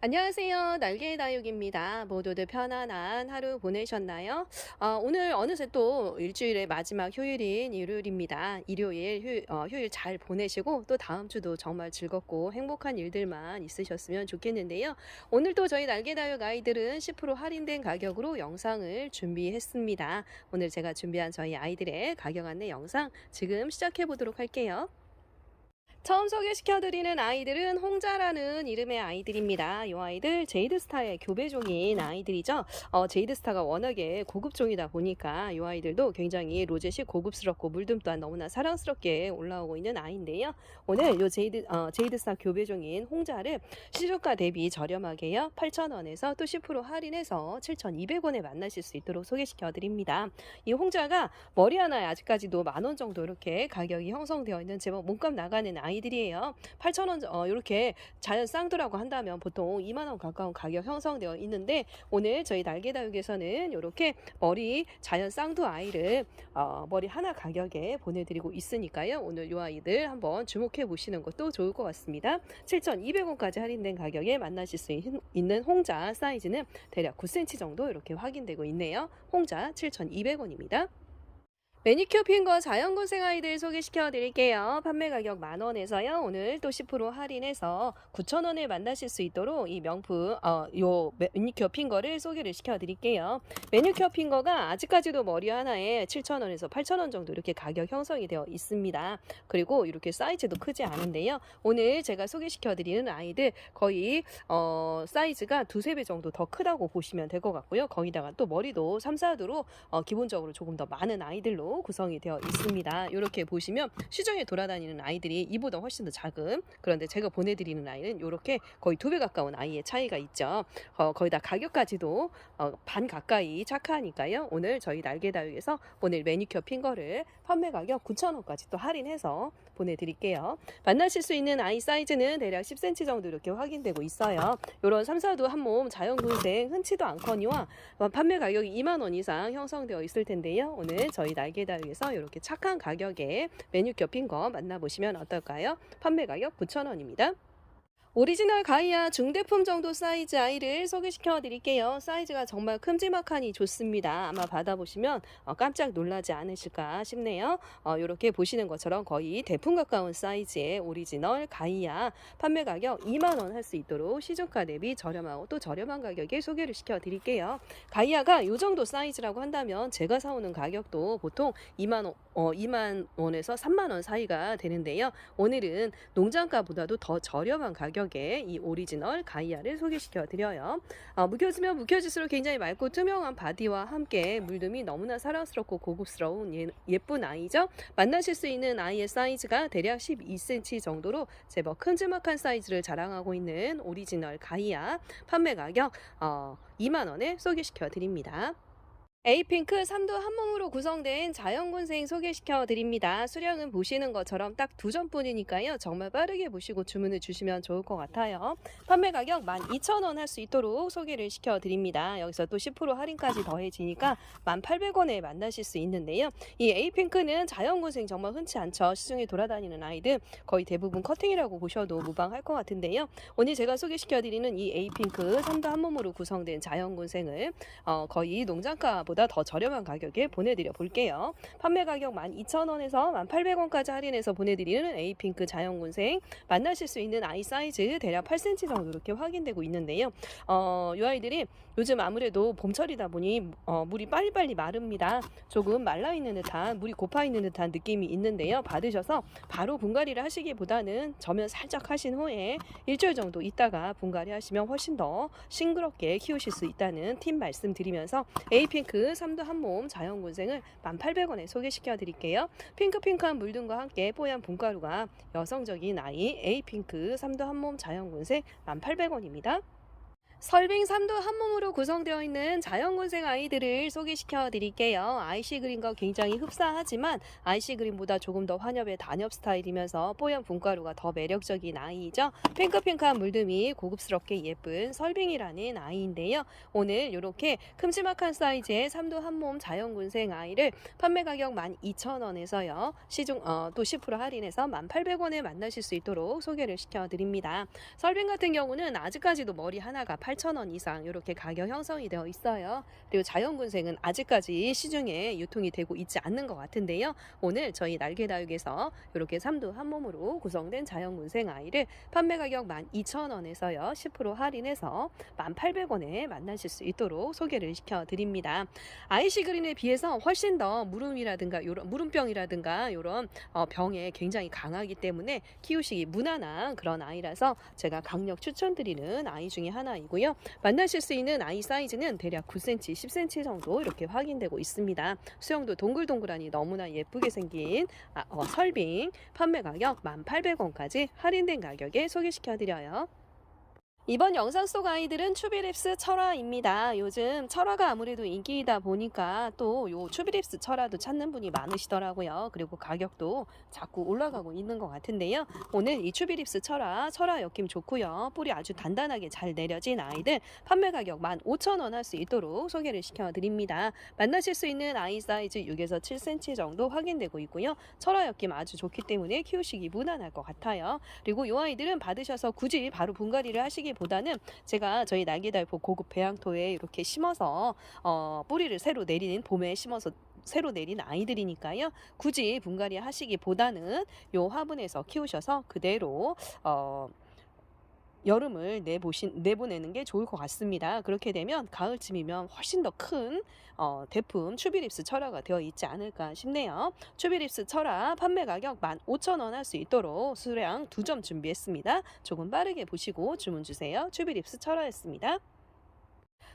안녕하세요. 날개의 다육입니다. 모두들 편안한 하루 보내셨나요? 어, 오늘 어느새 또 일주일의 마지막 휴일인 일요일입니다. 일요일 휴, 어, 휴일 잘 보내시고 또 다음 주도 정말 즐겁고 행복한 일들만 있으셨으면 좋겠는데요. 오늘 또 저희 날개 다육 아이들은 10% 할인된 가격으로 영상을 준비했습니다. 오늘 제가 준비한 저희 아이들의 가격 안내 영상 지금 시작해 보도록 할게요. 처음 소개시켜드리는 아이들은 홍자라는 이름의 아이들입니다. 이 아이들 제이드스타의 교배종인 아이들이죠. 어, 제이드스타가 워낙에 고급종이다 보니까 이 아이들도 굉장히 로젯이 고급스럽고 물듬 또한 너무나 사랑스럽게 올라오고 있는 아이인데요. 오늘 이 제이드, 어, 제이드스타 교배종인 홍자를 시중가 대비 저렴하게요. 8,000원에서 또 10% 할인해서 7,200원에 만나실 수 있도록 소개시켜드립니다. 이 홍자가 머리 하나에 아직까지도 만 원 정도 이렇게 가격이 형성되어 있는 제법 몸값 나가는 아이 들이에요. 8,000원 어, 이렇게 자연 쌍두라고 한다면 보통 2만 원 가까운 가격 형성되어 있는데 오늘 저희 날개다육에서는 이렇게 머리 자연 쌍두 아이를 어, 머리 하나 가격에 보내드리고 있으니까요. 오늘 이 아이들 한번 주목해 보시는 것도 좋을 것 같습니다. 7,200원까지 할인된 가격에 만나실 수 있- 있는 홍자 사이즈는 대략 9cm 정도 이렇게 확인되고 있네요. 홍자 7,200원입니다. 매니큐어 핀거 자연군생 아이들 소개시켜 드릴게요. 판매 가격 만원에서요. 오늘 또 10% 할인해서 9,000원에 만나실 수 있도록 이 명품, 어, 요 매니큐어 핀거를 소개를 시켜 드릴게요. 매니큐어 핀거가 아직까지도 머리 하나에 7,000원에서 8,000원 정도 이렇게 가격 형성이 되어 있습니다. 그리고 이렇게 사이즈도 크지 않은데요. 오늘 제가 소개시켜 드리는 아이들 거의, 어, 사이즈가 두세 배 정도 더 크다고 보시면 될 것 같고요. 거기다가 또 머리도 3, 4두로 어, 기본적으로 조금 더 많은 아이들로 구성이 되어 있습니다. 이렇게 보시면 시중에 돌아다니는 아이들이 이보다 훨씬 더 작은 그런데 제가 보내드리는 아이는 이렇게 거의 두 배 가까운 아이의 차이가 있죠. 어, 거의 다 가격까지도 어, 반 가까이 착하니까요. 오늘 저희 날개다육에서 오늘 매니큐어 핀거를 판매 가격 9,000원까지 또 할인해서 보내드릴게요. 만나실 수 있는 아이 사이즈는 대략 10cm 정도 이렇게 확인되고 있어요. 이런 3, 4두 한 몸 자연군생 흔치도 않거니와 어, 판매 가격이 2만 원 이상 형성되어 있을 텐데요. 오늘 저희 날개 다육에서 이렇게 착한 가격에 메뉴 겹힌 거 만나보시면 어떨까요? 판매 가격 9,000원입니다. 오리지널 가이아 중대품 정도 사이즈 아이를 소개시켜 드릴게요. 사이즈가 정말 큼지막하니 좋습니다. 아마 받아보시면 어, 깜짝 놀라지 않으실까 싶네요. 어, 이렇게 보시는 것처럼 거의 대품 가까운 사이즈의 오리지널 가이아 판매 가격 2만원 할 수 있도록 시중가 대비 저렴하고 또 저렴한 가격에 소개를 시켜 드릴게요. 가이아가 이 정도 사이즈라고 한다면 제가 사오는 가격도 보통 2만 원, 어, 2만 원에서 3만 원 사이가 되는데요. 오늘은 농장가보다도 더 저렴한 가격 에 이 오리지널 가이아를 소개시켜 드려요. 어, 묵혀지면 묵혀질수록 굉장히 맑고 투명한 바디와 함께 물듬이 너무나 사랑스럽고 고급스러운 예, 예쁜 아이죠. 만나실 수 있는 아이의 사이즈가 대략 12cm 정도로 제법 큼지막한 사이즈를 자랑하고 있는 오리지널 가이아 판매 가격 어, 2만 원에 소개시켜 드립니다. 에이핑크 3두 한 몸으로 구성된 자연군생 소개시켜 드립니다. 수량은 보시는 것처럼 딱 두 점뿐이니까요. 정말 빠르게 보시고 주문을 주시면 좋을 것 같아요. 판매 가격 12,000원 할 수 있도록 소개를 시켜 드립니다. 여기서 또 10% 할인까지 더해지니까 1,800원에 만나실 수 있는데요. 이 에이핑크는 자연군생 정말 흔치 않죠. 시중에 돌아다니는 아이들 거의 대부분 커팅이라고 보셔도 무방할 것 같은데요. 오늘 제가 소개시켜 드리는 이 에이핑크 3두 한 몸으로 구성된 자연군생을 어, 거의 농장가 보다 더 저렴한 가격에 보내드려 볼게요. 판매 가격 12,000원에서 1,800원까지 할인해서 보내드리는 에이핑크 자연군생 만나실 수 있는 아이 사이즈 대략 8cm 정도 이렇게 확인되고 있는데요. 어, 이 아이들이 요즘 아무래도 봄철이다 보니 어, 물이 빨리빨리 마릅니다. 조금 말라 있는 듯한 물이 고파 있는 듯한 느낌이 있는데요. 받으셔서 바로 분갈이를 하시기보다는 저면 살짝 하신 후에 일주일 정도 있다가 분갈이 하시면 훨씬 더 싱그럽게 키우실 수 있다는 팁 말씀드리면서 에이핑크 3두 한몸 자연군생을 1,800원에 소개시켜 드릴게요. 핑크핑크한 물등과 함께 뽀얀 분가루가 여성적인 아이 에이핑크 3두 한몸 자연군생 1,800원입니다. 설빙 삼도 한 몸으로 구성되어 있는 자연군생 아이들을 소개시켜 드릴게요. 아이시 그린과 굉장히 흡사하지만 아이시 그린보다 조금 더 환엽의 단엽 스타일이면서 뽀얀 분가루가 더 매력적인 아이죠. 핑크핑크한 물듬이 고급스럽게 예쁜 설빙이라는 아이인데요. 오늘 이렇게 큼지막한 사이즈의 삼도 한몸 자연군생 아이를 판매 가격 12,000원에서요. 시중 어, 또10% 할인해서 1,800원에 만나실 수 있도록 소개를 시켜 드립니다. 설빙 같은 경우는 아직까지도 머리 하나가 8,000원 이상 이렇게 가격 형성이 되어 있어요. 그리고 자연군생은 아직까지 시중에 유통이 되고 있지 않는 것 같은데요. 오늘 저희 날개다육에서 이렇게 삼두 한 몸으로 구성된 자연군생 아이를 판매 가격 12,000원에서요. 10% 할인해서 1,800원에 만나실 수 있도록 소개를 시켜 드립니다. 아이시 그린에 비해서 훨씬 더 무름이라든가 요런 무름병이라든가 요런 어, 병에 굉장히 강하기 때문에 키우시기 무난한 그런 아이라서 제가 강력 추천드리는 아이 중에 하나이고요. 만나실 수 있는 아이 사이즈는 대략 9cm, 10cm 정도 이렇게 확인되고 있습니다. 수영도 동글동글하니 너무나 예쁘게 생긴 아, 어, 설빙 판매 가격 1,800원까지 할인된 가격에 소개시켜드려요. 이번 영상 속 아이들은 추비립스 철화입니다. 요즘 철화가 아무래도 인기이다 보니까 또 요 추비립스 철화도 찾는 분이 많으시더라고요. 그리고 가격도 자꾸 올라가고 있는 것 같은데요. 오늘 이 추비립스 철화, 철화 엮임 좋고요. 뿌리 아주 단단하게 잘 내려진 아이들 판매 가격 15,000원 할 수 있도록 소개를 시켜드립니다. 만나실 수 있는 아이 사이즈 6에서 7cm 정도 확인되고 있고요. 철화 엮임 아주 좋기 때문에 키우시기 무난할 것 같아요. 그리고 이 아이들은 받으셔서 굳이 바로 분갈이를 하시기 보다는 제가 저희 날개달포 고급 배양토에 이렇게 심어서 어, 뿌리를 새로 내리는 봄에 심어서 새로 내린 아이들이니까요. 굳이 분갈이 하시기보다는 요 화분에서 키우셔서 그대로 어, 여름을 내보신 내보내는 게 좋을 것 같습니다. 그렇게 되면 가을쯤이면 훨씬 더큰 어, 대품 추비립스 철화가 되어 있지 않을까 싶네요. 추비립스 철화 판매 가격 15,000원 할 수 있도록 수량 두 점 준비했습니다. 조금 빠르게 보시고 주문 주세요. 추비립스 철화였습니다.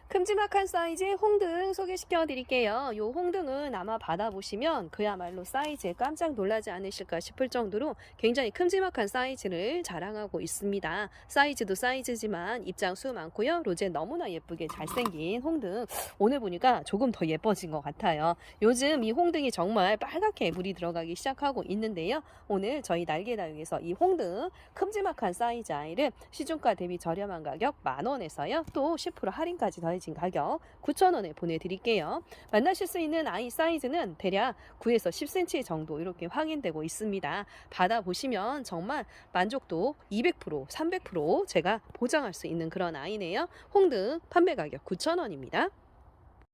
큼지막한 사이즈의 홍등 소개시켜 드릴게요. 이 홍등은 아마 받아보시면 그야말로 사이즈에 깜짝 놀라지 않으실까 싶을 정도로 굉장히 큼지막한 사이즈를 자랑하고 있습니다. 사이즈도 사이즈지만 입장 수 많고요. 로제 너무나 예쁘게 잘생긴 홍등. 오늘 보니까 조금 더 예뻐진 것 같아요. 요즘 이 홍등이 정말 빨갛게 물이 들어가기 시작하고 있는데요. 오늘 저희 날개다육에서 이 홍등 큼지막한 사이즈 아이를 시중가 대비 저렴한 가격 만원에서요. 또 10% 할인까지 더 해진 가격 9,000원에 보내드릴게요. 만나실 수 있는 아이 사이즈는 대략 9에서 10cm 정도 이렇게 확인되고 있습니다. 받아보시면 정말 만족도 200%, 300% 제가 보장할 수 있는 그런 아이네요. 홍등 판매 가격 9,000원입니다.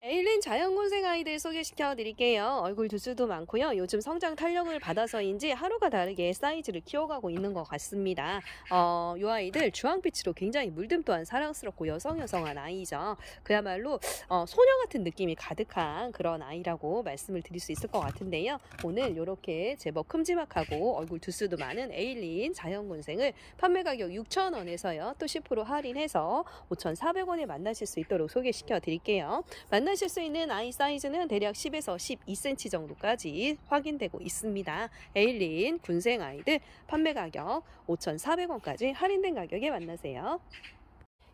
에일린 자연군생 아이들 소개시켜 드릴게요. 얼굴 두수도 많고요. 요즘 성장 탄력을 받아서인지 하루가 다르게 사이즈를 키워가고 있는 것 같습니다. 어, 이 아이들 주황빛으로 굉장히 물듬 또한 사랑스럽고 여성 여성한 아이죠. 그야말로 어, 소녀 같은 느낌이 가득한 그런 아이라고 말씀을 드릴 수 있을 것 같은데요. 오늘 이렇게 제법 큼지막하고 얼굴 두수도 많은 에일린 자연군생을 판매 가격 6,000원에서요. 또 10% 할인해서 5,400원에 만나실 수 있도록 소개시켜 드릴게요. 만나 실 수 있는 아이 사이즈는 대략 10에서 12cm 정도까지 확인되고 있습니다. 에일린 군생 아이들 판매 가격 5,400원까지 할인된 가격에 만나세요.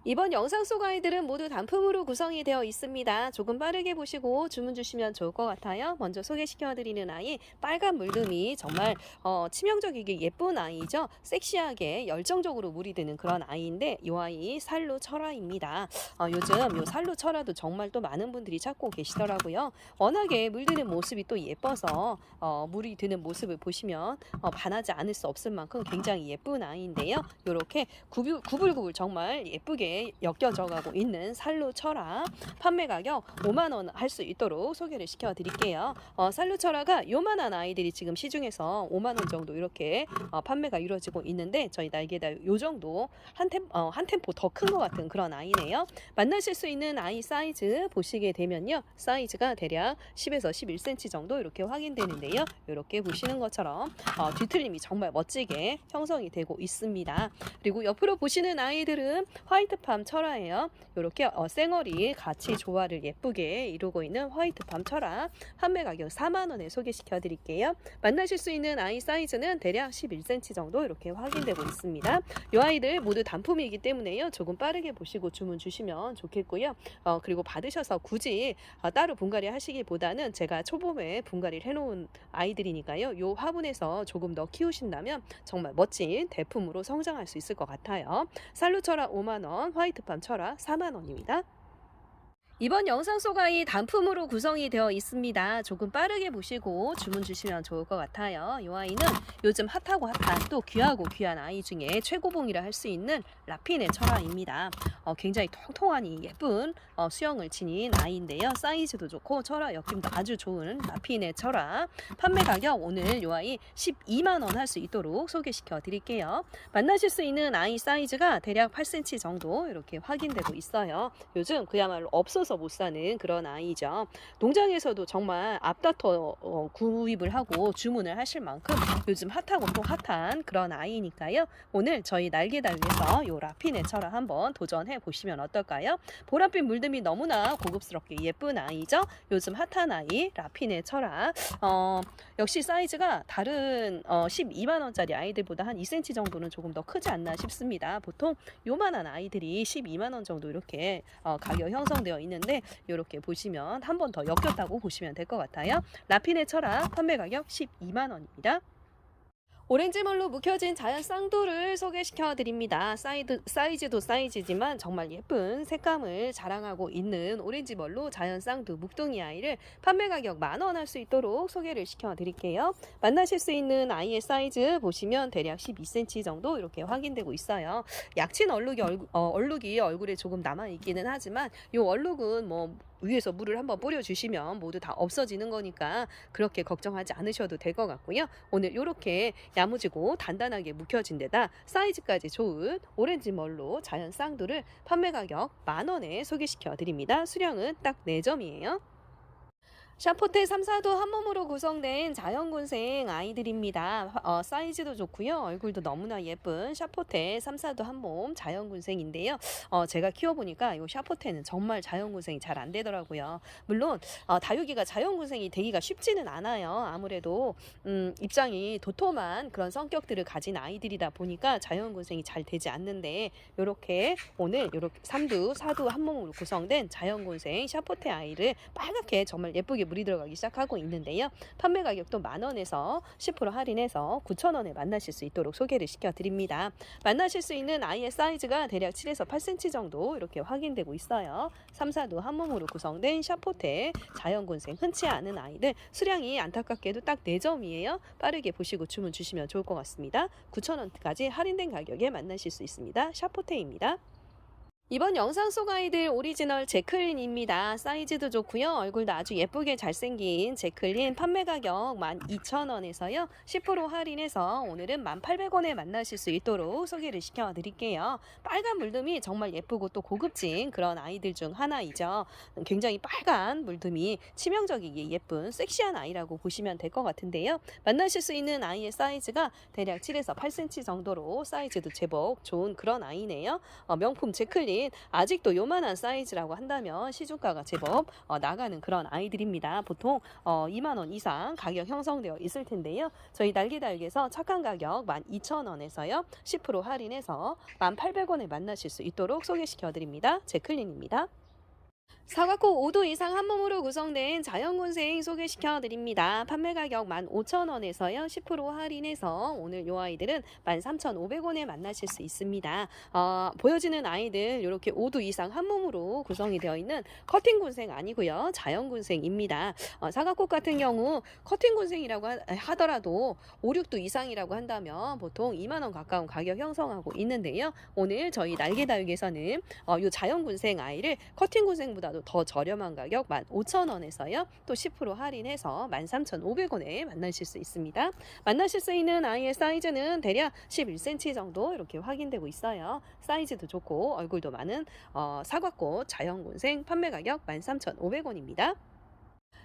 이번 영상 속 아이들은 모두 단품으로 구성이 되어 있습니다. 조금 빠르게 보시고 주문 주시면 좋을 것 같아요. 먼저 소개시켜드리는 아이 빨간 물듬이 정말 어, 치명적이게 예쁜 아이죠. 섹시하게 열정적으로 물이 드는 그런 아이인데 이 아이 살로 철화입니다. 어, 요즘 요 살로 철화도 정말 또 많은 분들이 찾고 계시더라고요. 워낙에 물드는 모습이 또 예뻐서 어, 물이 드는 모습을 보시면 어, 반하지 않을 수 없을 만큼 굉장히 예쁜 아이인데요. 이렇게 구불, 구불구불 정말 예쁘게 엮여져 가고 있는 살로 철화 판매 가격 5만 원 할 수 있도록 소개를 시켜 드릴게요. 어, 살로 철화가 요만한 아이들이 지금 시중에서 5만 원 정도 이렇게 어, 판매가 이루어지고 있는데 저희 날개다 요 정도 한 템, 어, 한 템포 더 큰 것 같은 그런 아이네요. 만나실 수 있는 아이 사이즈 보시게 되면요. 사이즈가 대략 10에서 11cm 정도 이렇게 확인되는데요. 이렇게 보시는 것처럼 어, 뒤틀림이 정말 멋지게 형성이 되고 있습니다. 그리고 옆으로 보시는 아이들은 화이트 화이트팜 철화예요. 이렇게 어, 쌩얼이 같이 조화를 예쁘게 이루고 있는 화이트팜 철화 판매 가격 4만 원에 소개시켜 드릴게요. 만나실 수 있는 아이 사이즈는 대략 11cm 정도 이렇게 확인되고 있습니다. 이 아이들 모두 단품이기 때문에요. 조금 빠르게 보시고 주문 주시면 좋겠고요. 어, 그리고 받으셔서 굳이 어, 따로 분갈이 하시기보다는 제가 초봄에 분갈이를 해놓은 아이들이니까요. 요 화분에서 조금 더 키우신다면 정말 멋진 대품으로 성장할 수 있을 것 같아요. 살루 철화 5만원, 화이트팜 철화 4만원입니다. 이번 영상 속 아이 단품으로 구성이 되어 있습니다. 조금 빠르게 보시고 주문 주시면 좋을 것 같아요. 이 아이는 요즘 핫하고 핫한 또 귀하고 귀한 아이 중에 최고봉이라 할 수 있는 라핀의 철화입니다. 어, 굉장히 통통한 이 예쁜 어, 수영을 지닌 아이인데요. 사이즈도 좋고 철화 엮임도 아주 좋은 라핀의 철화. 판매 가격 오늘 이 아이 12만 원 할 수 있도록 소개시켜 드릴게요. 만나실 수 있는 아이 사이즈가 대략 8cm 정도 이렇게 확인되고 있어요. 요즘 그야말로 없어 서 못 사는 그런 아이죠. 농장에서도 정말 앞다퉈 어, 구입을 하고 주문을 하실 만큼 요즘 핫하고 또 핫한 그런 아이니까요. 오늘 저희 날개달위에서 요 라핀의 철화 한번 도전해 보시면 어떨까요? 보랏빛 물듬이 너무나 고급스럽게 예쁜 아이죠. 요즘 핫한 아이 라핀의 철화. 어, 역시 사이즈가 다른 어, 12만 원짜리 아이들보다 한 2cm 정도는 조금 더 크지 않나 싶습니다. 보통 요만한 아이들이 12만 원 정도 이렇게 어, 가격 형성되어 있는 데 이렇게 보시면 한 번 더 엮였다고 보시면 될 것 같아요. 라핀의 철화 판매 가격 12만 원입니다. 오렌지물로 묵혀진 자연 쌍두를 소개시켜 드립니다. 사이드, 사이즈도 사이즈지만 정말 예쁜 색감을 자랑하고 있는 오렌지멀로 자연 쌍두 묵둥이 아이를 판매 가격 만 원 할 수 있도록 소개를 시켜 드릴게요. 만나실 수 있는 아이의 사이즈 보시면 대략 12cm 정도 이렇게 확인되고 있어요. 약친 얼룩이, 얼, 어, 얼룩이 얼굴에 조금 남아 있기는 하지만 이 얼룩은 뭐 위에서 물을 한번 뿌려주시면 모두 다 없어지는 거니까 그렇게 걱정하지 않으셔도 될 것 같고요. 오늘 이렇게 야무지고 단단하게 묵혀진 데다 사이즈까지 좋은 오렌지 멀로 자연 쌍두를 판매 가격 만 원에 소개시켜 드립니다. 수량은 딱 4점이에요. 샤포테 3사도 한 몸으로 구성된 자연군생 아이들입니다. 어, 사이즈도 좋고요. 얼굴도 너무나 예쁜 샤포테 3사도 한 몸 자연군생인데요. 어, 제가 키워보니까 이 샤포테는 정말 자연군생이 잘 안 되더라고요. 물론 어, 다육이가 자연군생이 되기가 쉽지는 않아요. 아무래도 음, 입장이 도톰한 그런 성격들을 가진 아이들이다 보니까 자연군생이 잘 되지 않는데 이렇게 오늘 이렇게 3두, 4두 한 몸으로 구성된 자연군생 샤포테 아이를 빨갛게 정말 예쁘게 물이 들어가기 시작하고 있는데요. 판매 가격도 만 원에서 10% 할인해서 9천 원에 만나실 수 있도록 소개를 시켜드립니다. 만나실 수 있는 아이의 사이즈가 대략 7에서 8cm 정도 이렇게 확인되고 있어요. 3, 4도 한 몸으로 구성된 샤포테 자연군생 흔치 않은 아이들 수량이 안타깝게도 딱 4점이에요. 빠르게 보시고 주문 주시면 좋을 것 같습니다. 9천 원까지 할인된 가격에 만나실 수 있습니다. 샤포테입니다. 이번 영상 속 아이들 오리지널 제클린입니다. 사이즈도 좋고요. 얼굴도 아주 예쁘게 잘생긴 제클린 판매 가격 12,000원에서요. 10% 할인해서 오늘은 1,800원에 만나실 수 있도록 소개를 시켜드릴게요. 빨간 물듬이 정말 예쁘고 또 고급진 그런 아이들 중 하나이죠. 굉장히 빨간 물듬이 치명적이게 예쁜 섹시한 아이라고 보시면 될 것 같은데요. 만나실 수 있는 아이의 사이즈가 대략 7에서 8cm 정도로 사이즈도 제법 좋은 그런 아이네요. 어, 명품 제클린 아직도 요만한 사이즈라고 한다면 시중가가 제법 어, 나가는 그런 아이들입니다. 보통 어, 2만 원 이상 가격 형성되어 있을 텐데요. 저희 날개달기에서 착한 가격 12,000원에서요. 10% 할인해서 1,800원에 만나실 수 있도록 소개시켜 드립니다. 제클린입니다. 사과코 5도 이상 한 몸으로 구성된 자연군생 소개시켜 드립니다. 판매 가격 15,000원에서요. 10% 할인해서 오늘 요 아이들은 13,500원에 만나실 수 있습니다. 어, 보여지는 아이들 이렇게 5도 이상 한 몸으로 구성이 되어 있는 커팅군생 아니고요. 자연군생입니다. 어, 사과꽃 같은 경우 커팅군생이라고 하, 더라도 5, 6도 이상이라고 한다면 보통 2만 원 가까운 가격 형성하고 있는데요. 오늘 저희 날개다육에서는 어, 요 자연군생 아이를 커팅군생보다 더 저렴한 가격 15,000원에서요. 또 10% 할인해서 13,500원에 만나실 수 있습니다. 만나실 수 있는 아이의 사이즈는 대략 11cm 정도 이렇게 확인되고 있어요. 사이즈도 좋고 얼굴도 많은 어, 사과꽃 자연군생 판매 가격 13,500원입니다.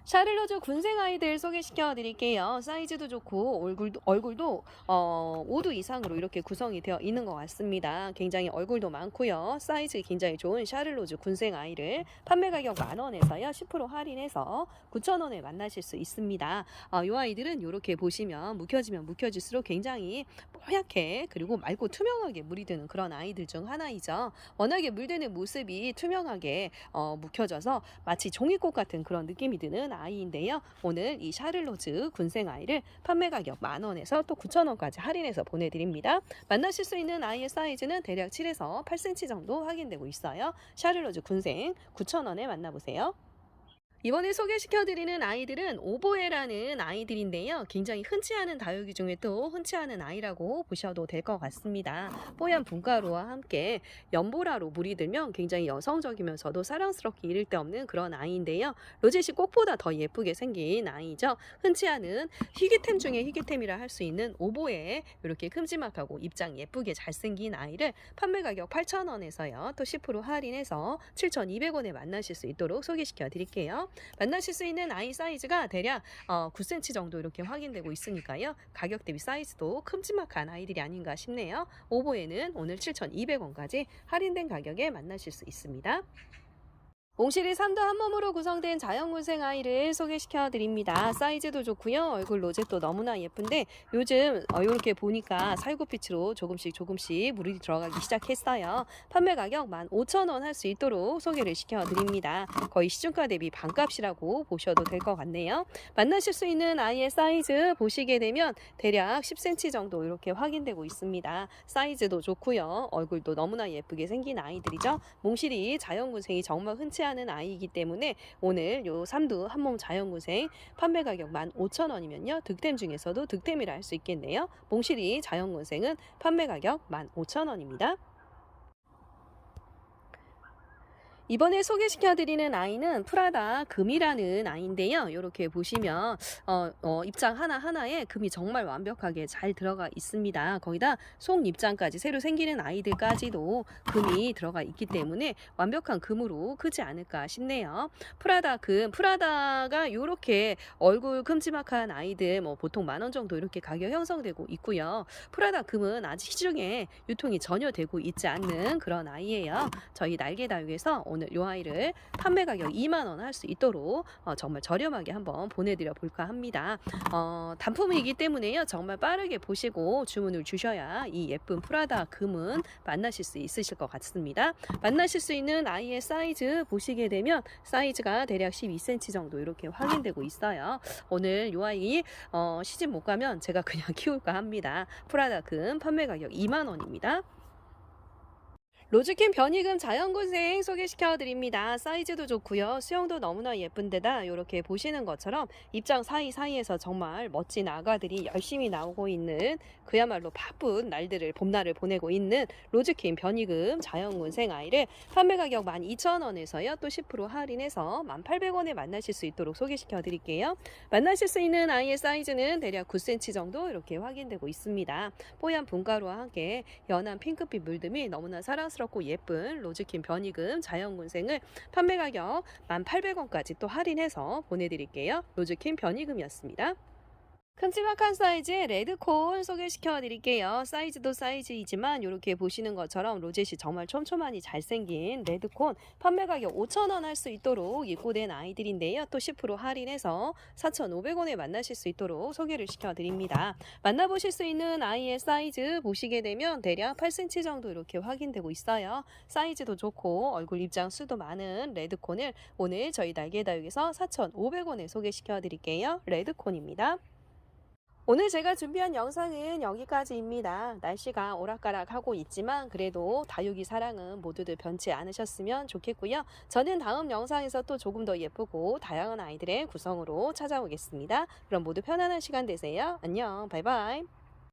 샤를로즈 군생 아이들 소개시켜 드릴게요. 사이즈도 좋고 얼굴도 얼굴도 어, 5두 이상으로 이렇게 구성이 되어 있는 것 같습니다. 굉장히 얼굴도 많고요. 사이즈 굉장히 좋은 샤를로즈 군생 아이를 판매 가격 만 원에서요 10% 할인해서 9천 원에 만나실 수 있습니다. 어, 이 아이들은 이렇게 보시면 묵혀지면 묵혀질수록 굉장히 뽀얗게 그리고 맑고 투명하게 물이 드는 그런 아이들 중 하나이죠. 워낙에 물드는 모습이 투명하게 어, 묵혀져서 마치 종이꽃 같은 그런 느낌이 드는 아이인데요. 오늘 이 샤를로즈 군생 아이를 판매 가격 만 원에서 또 9천 원까지 할인해서 보내드립니다. 만나실 수 있는 아이의 사이즈는 대략 7에서 8cm 정도 확인되고 있어요. 샤를로즈 군생 9천 원에 만나보세요. 이번에 소개시켜드리는 아이들은 오보에라는 아이들인데요. 굉장히 흔치 않은 다육이 중에 또 흔치 않은 아이라고 보셔도 될 것 같습니다. 뽀얀 분가루와 함께 연보라로 물이 들면 굉장히 여성적이면서도 사랑스럽게 이를 데 없는 그런 아이인데요. 로제시 꽃보다 더 예쁘게 생긴 아이죠. 흔치 않은 희귀템 중에 희귀템이라 할 수 있는 오보에 이렇게 큼지막하고 입장 예쁘게 잘생긴 아이를 판매 가격 8,000원에서요. 또 10% 할인해서 7,200원에 만나실 수 있도록 소개시켜 드릴게요. 만나실 수 있는 아이 사이즈가 대략 어, 9cm 정도 이렇게 확인되고 있으니까요. 가격 대비 사이즈도 큼지막한 아이들이 아닌가 싶네요. 오보에는 오늘 7,200원까지 할인된 가격에 만나실 수 있습니다. 몽실이 3도 한 몸으로 구성된 자연군생 아이를 소개시켜 드립니다. 사이즈도 좋고요. 얼굴 로zet도 너무나 예쁜데 요즘 어, 이렇게 보니까 살구빛으로 조금씩 조금씩 물이 들어가기 시작했어요. 판매 가격 15,000원 할 수 있도록 소개를 시켜 드립니다. 거의 시중가 대비 반값이라고 보셔도 될 것 같네요. 만나실 수 있는 아이의 사이즈 보시게 되면 대략 10cm 정도 이렇게 확인되고 있습니다. 사이즈도 좋고요. 얼굴도 너무나 예쁘게 생긴 아이들이죠. 몽실이 자연군생이 정말 흔치 않은 아이이기 때문에 오늘 요 삼두 한몸 자연군생 판매 가격 15,000원이면요. 득템 중에서도 득템이라 할 수 있겠네요. 몽실이 자연군생은 판매 가격 15,000원입니다. 이번에 소개시켜드리는 아이는 프라다 금이라는 아이인데요. 이렇게 보시면 어, 어, 입장 하나하나에 금이 정말 완벽하게 잘 들어가 있습니다. 거기다 속 입장까지 새로 생기는 아이들까지도 금이 들어가 있기 때문에 완벽한 금으로 크지 않을까 싶네요. 프라다 금, 프라다가 이렇게 얼굴 큼지막한 아이들 뭐 보통 만 원 정도 이렇게 가격 형성되고 있고요. 프라다 금은 아직 시중에 유통이 전혀 되고 있지 않는 그런 아이예요. 저희 날개다육에서 오늘 이 아이를 판매 가격 2만 원 할 수 있도록 어, 정말 저렴하게 한번 보내드려 볼까 합니다. 어, 단품이기 때문에요. 정말 빠르게 보시고 주문을 주셔야 이 예쁜 프라다 금은 만나실 수 있으실 것 같습니다. 만나실 수 있는 아이의 사이즈 보시게 되면 사이즈가 대략 12cm 정도 이렇게 확인되고 있어요. 오늘 이 아이 어, 시집 못 가면 제가 그냥 키울까 합니다. 프라다 금 판매 가격 2만 원입니다. 로즈킨 변이금 자연군생 소개시켜 드립니다. 사이즈도 좋고요. 수영도 너무나 예쁜데다 이렇게 보시는 것처럼 입장 사이사이에서 정말 멋진 아가들이 열심히 나오고 있는 그야말로 바쁜 날들을 봄날을 보내고 있는 로즈킨 변이금 자연군생 아이를 판매 가격 12,000원에서요. 또 10% 할인해서 1,800원에 만나실 수 있도록 소개시켜 드릴게요. 만나실 수 있는 아이의 사이즈는 대략 9cm 정도 이렇게 확인되고 있습니다. 뽀얀 분가루와 함께 연한 핑크빛 물듬이 너무나 사랑스럽고 사랑스럽고 예쁜 로즈킨 변이금 자연군생을 판매 가격 1,800원까지 또 할인해서 보내드릴게요. 로즈킨 변이금이었습니다. 큼지막한 사이즈의 레드콘 소개시켜 드릴게요. 사이즈도 사이즈이지만 이렇게 보시는 것처럼 로젯이 정말 촘촘하니 잘생긴 레드콘 판매 가격 5,000원 할 수 있도록 입고된 아이들인데요. 또 10% 할인해서 4,500원에 만나실 수 있도록 소개를 시켜 드립니다. 만나보실 수 있는 아이의 사이즈 보시게 되면 대략 8cm 정도 이렇게 확인되고 있어요. 사이즈도 좋고 얼굴 입장 수도 많은 레드콘을 오늘 저희 날개다육에서 4,500원에 소개시켜 드릴게요. 레드콘입니다. 오늘 제가 준비한 영상은 여기까지입니다. 날씨가 오락가락하고 있지만 그래도 다육이 사랑은 모두들 변치 않으셨으면 좋겠고요. 저는 다음 영상에서 또 조금 더 예쁘고 다양한 아이들의 구성으로 찾아오겠습니다. 그럼 모두 편안한 시간 되세요. 안녕 바이바이